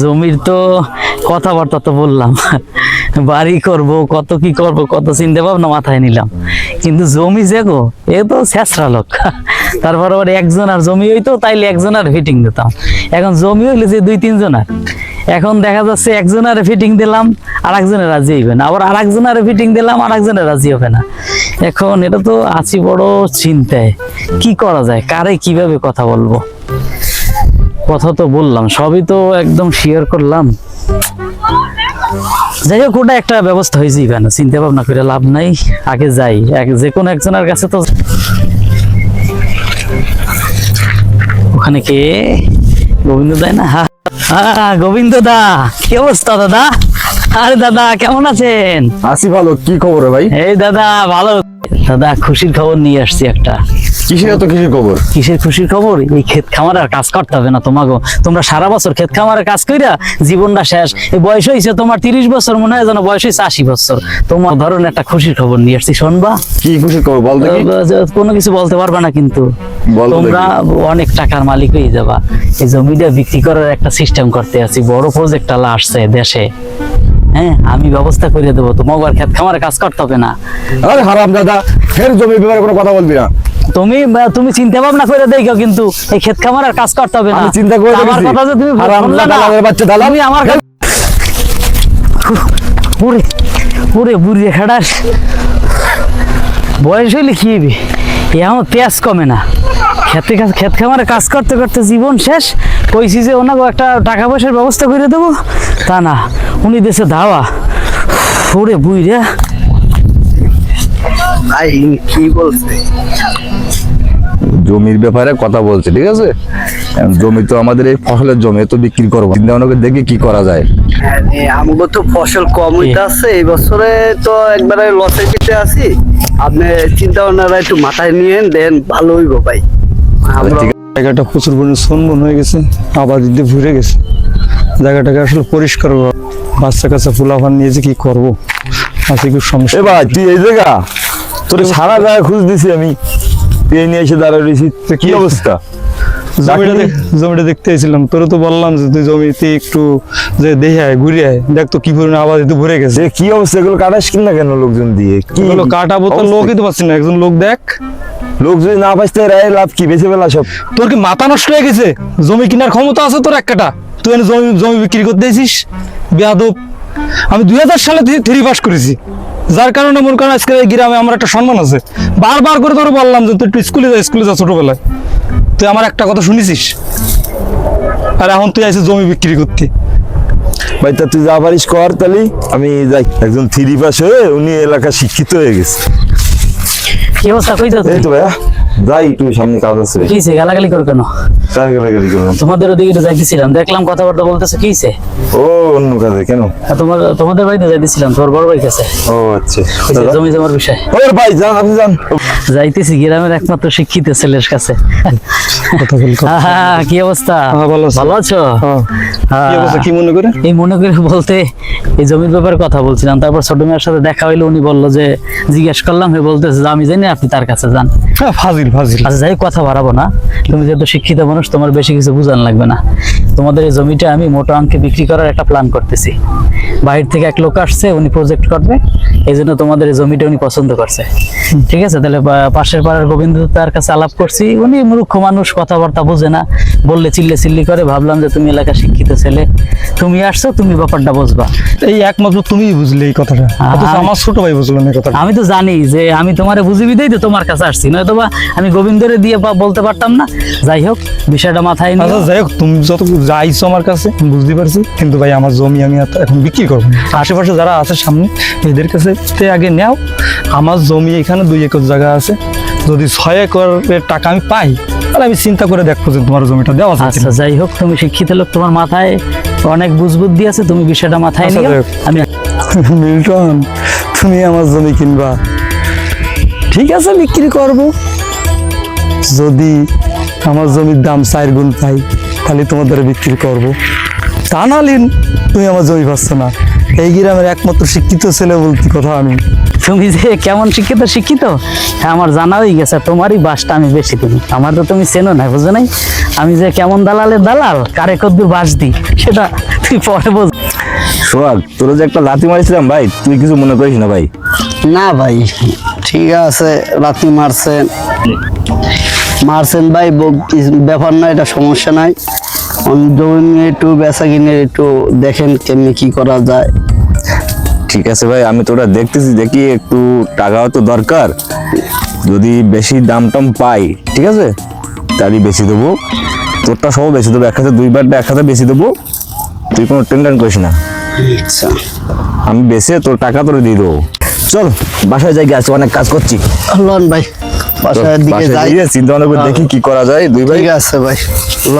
জমির তো কথাবার্তা তো বললাম। বাড়ি করব, কত কি করব, কত চিন্তা ভাবনা মাথায় নিলাম। কিন্তু জমি যে গো, এ তো শেষরা লোক। তারপর আবার একজন আর জমি হইতো, তাইলে একজন আর ফিটিং দিতাম। এখন জমি হইলে যে দুই তিনজনের। এখন দেখা যাচ্ছে একজনের ফিটিং দিলাম আর একজনের রাজি হইবে না। আবার আর একজনের ফিটিং দিলাম আর একজনের রাজি হবে না। এখন এটা তো আছি বড় চিন্তায়। কি করা যায়? কারে কীভাবে কথা বলব? কথা তো বললাম, সবই তো একদম শেয়ার করলাম। যাই হোক, ওটা একটা ব্যবস্থা হয়েছে কেন চিন্তা ভাবনা করে লাভ নাই, আগে যাই। যে কোনো একজনের কাছে তো ওখানে কে? গোবিন্দ দায় না? হ্যাঁ গোবিন্দ দা কি অবস্থা দাদা? আরে দাদা কেমন আছেন? আসি ভালো কি খবর ভাই? এই দাদা ভালো। দাদা খুশির খবর নিয়ে আসছি একটা। কিসের এত কিসের খবর? কিসের খুশির খবর? এই ক্ষেত খামারের কাজ করতে হবে না তোমাকে তোমরা সারা বছর ক্ষেত কাজ কইরা জীবনটা শেষ। এই বয়স হয়েছে তোমার তিরিশ বছর মনে হয় যেন বয়স হয়েছে আশি বছর। তোমার ধরুন একটা খুশির খবর নিয়ে আসছি শোনবা? কি খুশির খবর বল দেখি। আহ, কোনো কিছু বলতে পারবা না কিন্তু। তোমরা অনেক টাকার মালিক হয়ে যাবা। এই জমিটা বিক্রি করার একটা সিস্টেম করতে আছি। বড় প্রজেক্ট আসছে দেশে। হ্যাঁ আমি ব্যবস্থা করে দেবো। ক্ষেত খামারে কাজ করতে হবে না। আরে হারাম দাদা ফের জমির ব্যাপারে কোনো কথা বলবি না। তুমি তুমি চিন্তা ভাবনা করে দেখো কিন্তু এই ক্ষেত কাজ করতে হবে না। চিন্তা করে আমার কথা যে তুমি হারাম বাচ্চা দালাল। তুমি আমার কাছে ওরে ওরে বুড়ি খাটাস বয়স হইলে কি হইবে? এ আমার পেঁয়াজ কমে না। খেতে খেত খামারে কাজ করতে করতে জীবন শেষ। কইছি যে ওনাকে একটা টাকা পয়সার ব্যবস্থা করে দেবো। তা না। উনি দেশে ধাওয়া। ওরে বুড়ি রে। ভাই কি বলছে? জমির ব্যাপারে কথা বলছে ঠিক আছে? জমি তো আমাদের এই ফসলের জমি তো বিক্রি করব। চিন্তা ভাবনা করে দেখি কি করা যায়। আরে, তো ফসল কম হইতে আছে এই বছরে তো একবারে লসের পিঠে আছি। আপনি চিন্তা ভাবনাটা একটু মাথায় নিয়ে দেন ভালো হইব ভাই। জায়গাটা প্রচুর পরিমাণে সনবন হয়ে গেছে আবার দিতে ভরে গেছে। জায়গাটাকে আসলে পরিষ্কার করা বাচ্চা কাচ্চা ফুলাফান কি করব? আছে কি সমস্যা? এ ভাই তুই এই জায়গা? তোর সারা জায়গা খুঁজ দিছি আমি। তুই নিয়ে এসে দাঁড়িয়ে রয়েছি তো কি অবস্থা? জমিটা জমিটা দেখতে এসেছিলাম। তোর তো বললাম যে তুই জমিতে একটু যে দেখে আয় ঘুরে আয়। দেখ তো কি পরিমাণে ভরে গেছে। কি অবস্থা? এগুলো কাটাস কিনা কেন লোকজন দিয়ে? কি এগুলো কাটাবো তো লোকই তো পাচ্ছি না। একজন লোক দেখ। লোক যদি না বাঁচতে রায় লাভ কি? বেঁচে ফেলা সব। তোর কি মাথা নষ্ট হয়ে গেছে? জমি কেনার ক্ষমতা আছে তোর একটা তুই এনে জমি জমি বিক্রি করতে এসিস? বেয়াদব। আমি দুই হাজার সালে থ্রি পাস করেছি। যার কারণে মনে করেন আজকে এই গ্রামে আমার একটা সম্মান আছে। বারবার করে তোর বললাম যে তুই একটু স্কুলে যা স্কুলে যা ছোটবেলায়। তুই আমার একটা কথা শুনেছিস? আর এখন তুই আইসিস জমি বিক্রি করতে। ভাই তা তুই যা পারিস কর তাহলে। আমি যাই। একজন থ্রি পাস হয়ে উনি এলাকা শিক্ষিত হয়ে গেছে। কি অবস্থা? কইতো এই তো ভাইয়া। যাই একটু সামনে কাজ আছে। কি হইছে? গালাগালি কর কেন? তোমাদের ওদিকে একটু যাইতেছিলাম দেখলাম কথাবার্তা বলতেছে কি হইছে? ও অন্য কাজে কেন? তোমার তোমাদের বাড়িতে যাইতেছিলাম তোমার বড় ভাই কাছে ও আচ্ছা? জমি জমার বিষয়। ওর ভাই যান আপনি যান। যাইতেছি গ্রামের একমাত্র শিক্ষিত ছেলের কাছে। কি অবস্থা? হ্যাঁ, ভালো আছো। হ্যাঁ। কি মনে করে? এই মনে করে বলতে এই জমির ব্যাপারে কথা বলছিলাম। তারপর ছোট মেয়ের সাথে দেখা হইল উনি বলল যে জিজ্ঞেস করলাম বলতেছে যে আমি জানি আপনি তার কাছে যান। হ্যাঁ ফাজিল ফাজিল। আচ্ছা যাই কথা বাড়াবো না। তুমি যেহেতু শিক্ষিত মানুষ তোমার বেশি কিছু বুঝান লাগবে না। তোমাদের এই জমিটা আমি মোটা অঙ্কে বিক্রি করার একটা প্ল্যান করতেছি। বাইরে থেকে এক লোক আসছে উনি প্রজেক্ট করবে। এই জন্য তোমাদের এই জমিটা উনি পছন্দ করছে। ঠিক আছে? তাহলে পাশের পাড়ার গোবিন্দ তার কাছে আলাপ করছি। উনি মূর্খ মানুষ কথাবার্তা বোঝে না। বললে চিল্লে চিল্লি করে ভাবলাম যে তুমি এলাকা শিক্ষিত ছেলে। তুমি আসছো তুমি ব্যাপারটা বুঝবা। এই একমাত্র তুমিই বুঝলে এই কথাটা। আমার ছোট ভাই বুঝলো না কথাটা। আমি তো জানি যে আমি তোমারে বুঝিবি দেই তো তোমার কাছে আসছি। নয়তো বা আমি গোবিন্দরে দিয়ে বলতে পারতাম না। যাই হোক বিষয়টা মাথায় নিয়ে। আচ্ছা যাই হোক তুমি যত যাইছো আমার কাছে বুঝতে পারছি। কিন্তু ভাই আমার জমি আমি এখন বিক্রি করব। আশেপাশে যারা আছে সামনে এদের কাছে তে আগে নেও। আমার জমি এখানে দুই একর জায়গা আছে। যদি ছয় একরের টাকা আমি পাই তাহলে আমি চিন্তা করে দেখব যে তোমার জমিটা দেওয়া আচ্ছা যাই হোক তুমি শিক্ষিত লোক তোমার মাথায় অনেক বুঝবুদ্ধি আছে তুমি বিষয়টা মাথায় আচ্ছা, নিও। আমি মিল্টন তুমি আমার জমি কিনবা। ঠিক আছে বিক্রি করব। যদি আমার জমির দাম চার গুণ পাই তাহলে তোমাদের বিক্রি করব। তা না নালিন তুমি আমার জমি পাচ্ছ না। এই গ্রামের একমাত্র শিক্ষিত ছেলে বলতে কথা আমি। তুমি যে কেমন শিক্ষিত শিক্ষিত? হ্যাঁ আমার জানা হয়ে গেছে তোমারই বাসটা আমি বেশি তুমি আমার তো তুমি চেনো না বুঝো নাই? আমি যে কেমন দালালের দালাল কারে কদ্দুর বাস দিই সেটা তুই পরে বুঝ সোহাগ তোর যে একটা লাথি মারিছিলাম ভাই তুই কিছু মনে করিস না ভাই। না ভাই ঠিক আছে রাতি মারছেন মারছেন ভাই ব্যাপার না এটা সমস্যা নাই। জমি একটু বেচা কিনে একটু দেখেন কেমনি কি করা যায়। ঠিক আছে ভাই আমি তো তোরা দেখতেছি দেখি একটু টাকাও তো দরকার। যদি বেশি দাম টাম পাই ঠিক আছে? তাহলে বেশি দেবো। তোরটা সব বেশি দেবো একসাথে দুইবারটা একসাথে বেশি দেবো। তুই কোনো টেনশন করিস না। আচ্ছা। আমি বেশি তোর টাকা তোরে দিয়ে দেবো। চল বাসায় যাই গেছে অনেক কাজ করছি। লন ভাই। বাসার দিকে যাই। চিন্তা ভাবনা করে দেখি কি করা যায়। দুই ভাই? ঠিক আছে ভাই। চল